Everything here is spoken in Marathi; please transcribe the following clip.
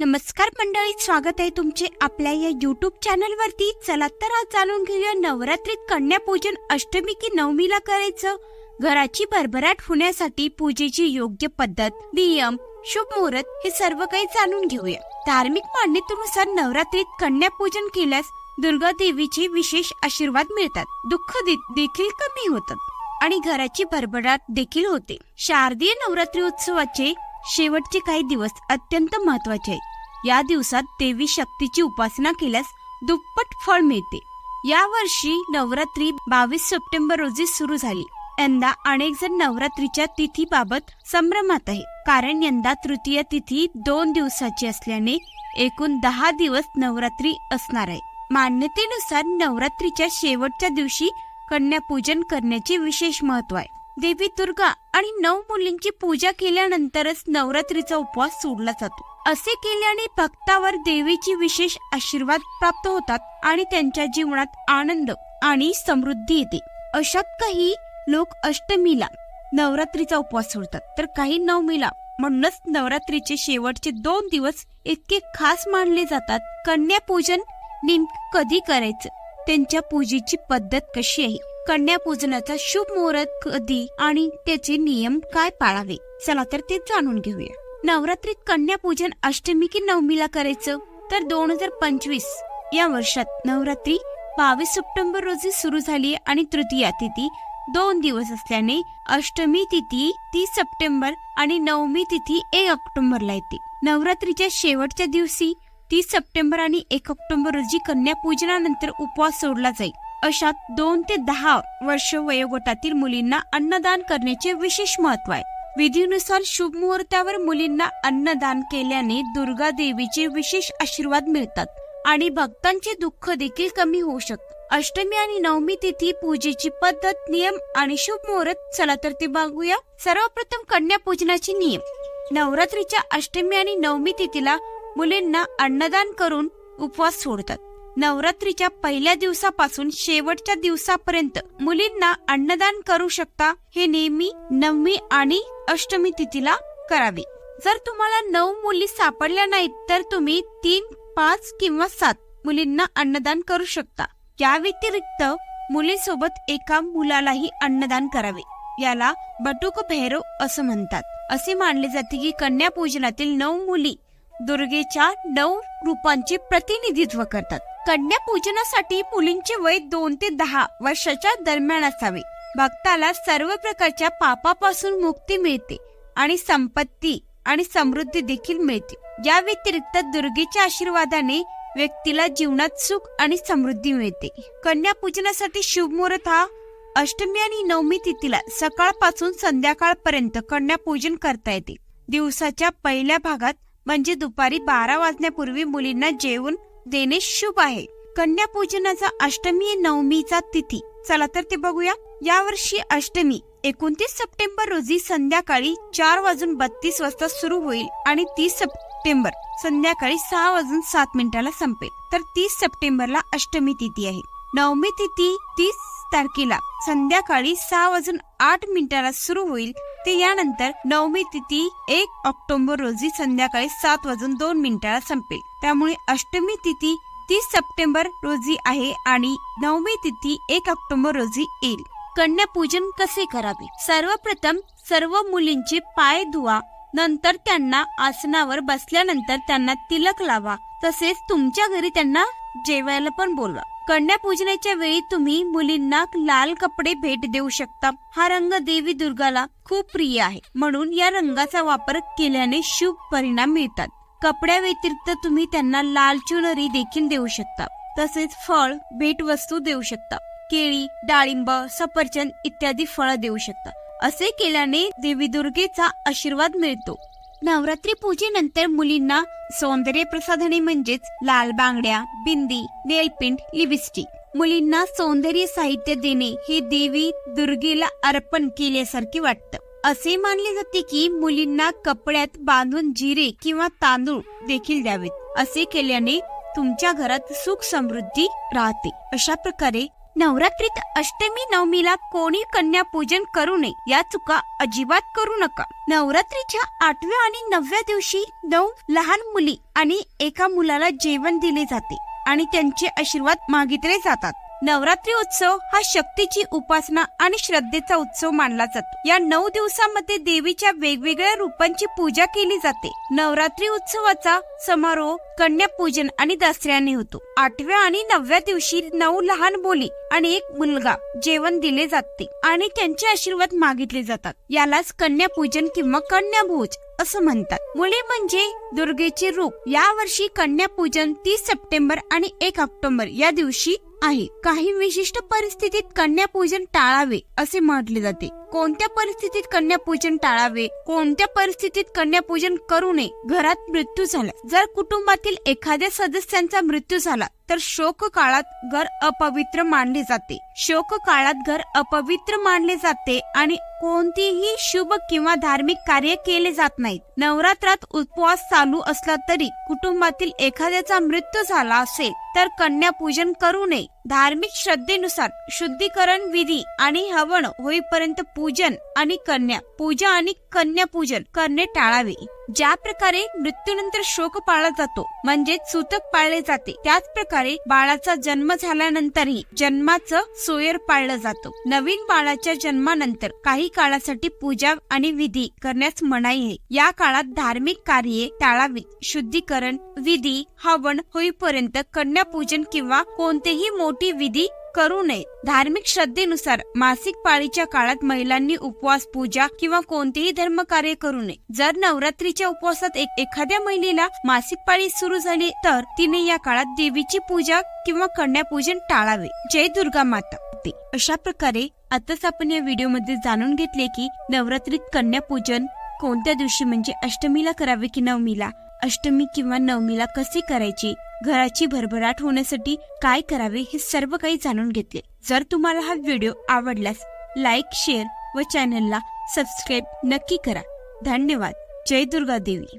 नमस्कार मंडळी स्वागत आहे तुमचे आपल्या या युट्यूब चॅनल वरती. चला तर आज जाणून घेऊया नवरात्रीत कन्यापूजन अष्टमी की नवमीला करायचं. घराची भरभराट होण्यासाठी पूजेची योग्य पद्धत नियम शुभ मुहूर्त हे सर्व काही जाणून घेऊया. धार्मिक मान्यतेनुसार नवरात्रीत कन्यापूजन केल्यास दुर्गा देवीचे विशेष आशीर्वाद मिळतात. दुःख देखील कमी होतात आणि घराची भरभराट देखील होते. शारदीय नवरात्री उत्सवाचे शेवटचे काही दिवस अत्यंत महत्त्वाचे आहेत. या दिवसात देवी शक्तीची उपासना केल्यास दुप्पट फळ मिळते. या वर्षी नवरात्री बावीस सप्टेंबर रोजी सुरू झाली. यंदा अनेक जण नवरात्रीच्या तिथीबाबत संभ्रमात आहे कारण यंदा तृतीय तिथी दोन दिवसाची असल्याने एकूण दहा दिवस नवरात्री असणार आहे. मान्यतेनुसार नवरात्रीच्या शेवटच्या दिवशी कन्यापूजन करण्याचे विशेष महत्त्व आहे. देवी दुर्गा आणि नऊ मुलींची पूजा केल्यानंतरच नवरात्रीचा उपवास सोडला जातो. असे केल्याने भक्तावर देवीची विशेष आशीर्वाद प्राप्त होतात आणि त्यांच्या जीवनात आनंद आणि समृद्धी येते. अशात काही लोक अष्टमीला नवरात्रीचा उपवास सोडतात. तर काही नवमीला म्हणूनच नवरात्रीचे शेवटचे दोन दिवस इतके खास मानले जातात. कन्यापूजन नेमकं कधी करायचं? त्यांच्या पूजेची पद्धत कशी आहे? कन्यापूजनाचा शुभ मुहूर्त कधी आणि त्याचे नियम काय पाळावे? चला तर ते जाणून घेऊया. नवरात्रीत कन्यापूजन अष्टमी की नवमीला करायचं? तर दोन हजार पंचवीस या वर्षात नवरात्री बावीस सप्टेंबर रोजी सुरू झाली आणि तृतीया तिथी दोन दिवस असल्याने अष्टमी तिथी तीस सप्टेंबर आणि नवमी तिथी एक ऑक्टोबरला येते. नवरात्रीच्या शेवटच्या दिवशी तीस सप्टेंबर आणि एक ऑक्टोबर रोजी कन्यापूजनानंतर उपवास सोडला जाईल. अशात दोन ते दहा वर्ष वयोगटातील मुलींना अन्नदान करण्याचे विशेष महत्त्व आहे. विधीनुसार शुभ मुहूर्तावर मुलींना अन्नदान केल्याने दुर्गा देवीचे विशेष आशीर्वाद मिळतात आणि भक्तांचे दुःख देखील कमी होऊ शकते. अष्टमी आणि नवमी तिथी पूजेची पद्धत नियम आणि शुभ मुहूर्त चला तर ते बघूया. सर्वप्रथम कन्या पूजनाचे नियम. नवरात्रीच्या अष्टमी आणि नवमी तिथीला मुलींना अन्नदान करून उपवास सोडतात. नवरात्रीच्या पहिल्या दिवसापासून शेवटच्या दिवसापर्यंत मुलींना अन्नदान करू शकता हे नेहमी नवमी आणि अष्टमी तिथीला करावे. जर तुम्हाला नऊ मुली सापडल्या नाहीत तर तुम्ही तीन पाच किंवा सात मुलींना अन्नदान करू शकता. या व्यतिरिक्त मुलीसोबत एका मुलालाही अन्नदान करावे. याला बटुक भैरव असं म्हणतात. असे मानले जाते की कन्या पूजनातील नऊ मुली दुर्गेच्या नऊ रूपांचे प्रतिनिधित्व करतात. कन्या पूजनासाठी मुलींचे वय दोन ते दहा वर्षाच्या दरम्यान असावे. भक्ताला सर्व प्रकारच्या पापापासून मुक्ती मिळते आणि संपत्ती आणि समृद्धी देखील मिळते. या व्यतिरिक्त दुर्गेच्या आशीर्वादाने व्यक्तीला जीवनात सुख आणि समृद्धी मिळते. कन्या पूजनासाठी शुभ मुहूर्त हा अष्टमी आणि नवमी तिथीला सकाळपासून संध्याकाळपर्यंत कन्या पूजन करता येते. दिवसाच्या पहिल्या भागात म्हणजे दुपारी बारा वाजण्यापूर्वी मुलींना जेवण देणे शुभ आहे. कन्या पूजनाचा अष्टमी नवमीचा तिथी. चला तर ते बघूया. यावर्षी अष्टमी एकोणतीस सप्टेंबर रोजी संध्याकाळी चार वाजून बत्तीस वाजता सुरू होईल आणि तीस सप्टेंबर संध्याकाळी सहा वाजून सात मिनिटाला संपेल. तर तीस सप्टेंबरला अष्टमी तिथी आहे. नवमी तिथी तीस तारखेला संध्याकाळी सहा वाजून आठ मिनिटाला सुरू होईल ते यानंतर नवमी तिथी एक ऑक्टोबर रोजी संध्याकाळी सात वाजून दोन मिनिटाला संपेल. त्यामुळे अष्टमी तिथी तीस सप्टेंबर रोजी आहे आणि नवमी तिथी एक ऑक्टोबर रोजी येईल. कन्यापूजन कसे करावे? सर्वप्रथम सर्व मुलींचे पाय धुवा नंतर त्यांना आसनावर बसल्यानंतर त्यांना तिलक लावा तसेच तुमच्या घरी त्यांना जेवायला पण बोलवा. कन्यापूजनाच्या वेळी तुम्ही मुलींना लाल कपडे भेट देऊ शकता. हा रंग देवी दुर्गाला खूप प्रिय आहे. म्हणून या रंगाचा वापर केल्याने शुभ परिणाम मिळतात. कपड्या व्यतिरिक्त तुम्ही त्यांना लाल चुनरी देखील देऊ शकता. तसेच फळ भेटवस्तू देऊ शकता. केळी डाळिंब सफरचंद इत्यादी फळं देऊ शकता. असे केल्याने देवी दुर्गेचा आशीर्वाद मिळतो. नवरात्री पूजेनंतर मुलींना सौंदर्य प्रसाधने म्हणजेच लाल बांगड्या बिंदी नेलपिंट लिपस्टिक. मुलींना सौंदर्य साहित्य देणे हे देवी दुर्गेला अर्पण केल्यासारखे वाटतं. असे मानले जाते की मुलींना कपड्यात बांधून जिरे किंवा तांदूळ देखील द्यावेत. असे केल्याने तुमच्या घरात सुख समृद्धी राहते. अशा प्रकारे नवरात्रीत अष्टमी नवमीला कोणी कन्या पूजन करू नये या चुका अजिबात करू नका. नवरात्रीच्या आठव्या आणि नवव्या दिवशी नऊ लहान मुली आणि एका मुलाला जेवण दिले जाते आणि त्यांचे आशीर्वाद मागितले जातात. नवरात्री उत्सव हा शक्तीची उपासना आणि श्रद्धेचा उत्सव मानला जातो. या नऊ दिवसामध्ये देवीच्या वेगवेगळ्या रूपांची पूजा केली जाते. नवरात्री उत्सवाचा समारोह कन्यापूजन आणि दसऱ्याने होतो. आठव्या आणि नवव्या दिवशी नऊ लहान बोली आणि एक मुलगा जेवण दिले जाते आणि त्यांचे आशीर्वाद मागितले जातात. यालाच कन्यापूजन किंवा कन्याभोज असं म्हणतात. मुली म्हणजे दुर्गेचे रूप. या वर्षी कन्यापूजन तीस सप्टेंबर आणि एक ऑक्टोबर या दिवशी आहे. काही विशिष्ट परिस्थितीत कन्यापूजन टाळावे असे म्हटले जाते. कोणत्या परिस्थितीत कन्यापूजन टाळावे? कोणत्या परिस्थितीत कन्यापूजन करू नये? घरात मृत्यू झाला. जर कुटुंबातील एखाद्या सदस्यांचा मृत्यू झाला तर शोक काळात घर अपवित्र मानले जाते. शोक काळात घर अपवित्र मानले जाते आणि कोणतीही शुभ किंवा धार्मिक कार्य केले जात नाहीत. नवरात्रात उपवास चालू असला तरी कुटुंबातील एखाद्याचा मृत्यू झाला असेल तर कन्यापूजन करू नये. धार्मिक श्रद्धेनुसार शुद्धीकरण विधी आणि हवन होईपर्यंत पूजन आणि कन्या पूजा आणि कन्या पूजन करणे टाळावे. ज्या प्रकारे मृत्यूनंतर शोक पाळला जातो म्हणजे सूतक पाळले जाते त्याच प्रकारे बाळाचा जन्म झाल्यानंतरही जन्माचं सोयर पाळलं जातो. नवीन बाळाच्या जन्मानंतर काही काळासाठी पूजा आणि विधी करण्यास मनाई आहे. या काळात धार्मिक कार्ये टाळावीत शुद्धीकरण विधी हवन होईपर्यंत कन्यापूजन किंवा कोणतेही मोठे विधी करू नये. धार्मिक श्रद्धेनुसार मासिक पाळीच्या काळात महिलांनी उपवास पूजा किंवा कोणतेही धर्म कार्य करू नये. जर नवरात्रीच्या उपवासात एक एखाद्या महिलेला मासिक पाळी सुरू झाली तर तिने या काळात देवीची पूजा किंवा कन्यापूजन टाळावे. जय दुर्गा माता. ते अशा प्रकारे आताच आपण या व्हिडिओमध्ये जाणून घेतले की नवरात्रीत कन्यापूजन कोणत्या दिवशी म्हणजे अष्टमीला करावे की नवमीला? अष्टमी किंवा नवमीला कसे करायचे? घराची भरभराट होण्यासाठी काय करावे हे सर्व काही जाणून घेतले. जर तुम्हाला हा व्हिडिओ आवडल्यास लाईक शेअर व चॅनलला सबस्क्राईब नक्की करा. धन्यवाद. जय दुर्गा देवी.